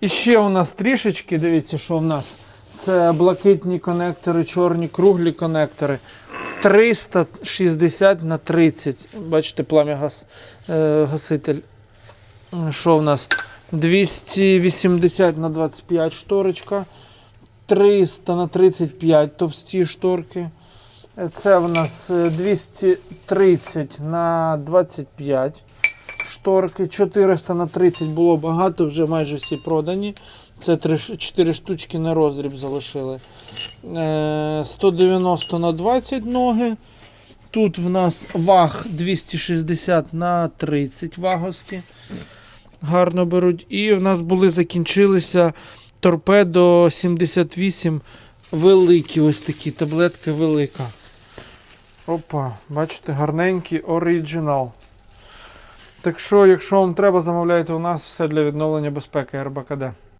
І ще у нас трішечки, дивіться, що в нас. Це блакитні конектори, чорні круглі конектори. 360 на 30. Бачите, плам'я гас, е, гаситель. Що в нас? 280 на 25 шторочка. 300 на 35 товсті шторки. Е, Це в нас е, 230 на 25 шторки. 400 на 30 було багато, вже майже всі продані. Це 4 штучки на роздріб залишили. Е, 190 на 20 ноги. Тут в нас ваг 260 на 30 ваговські. Гарно беруть. І в нас були закінчилися торпедо 78 великі, ось такі, таблетка велика. Опа, бачите, гарненький оригінал. Так що, якщо вам треба, замовляйте у нас все для відновлення безпеки РБКД.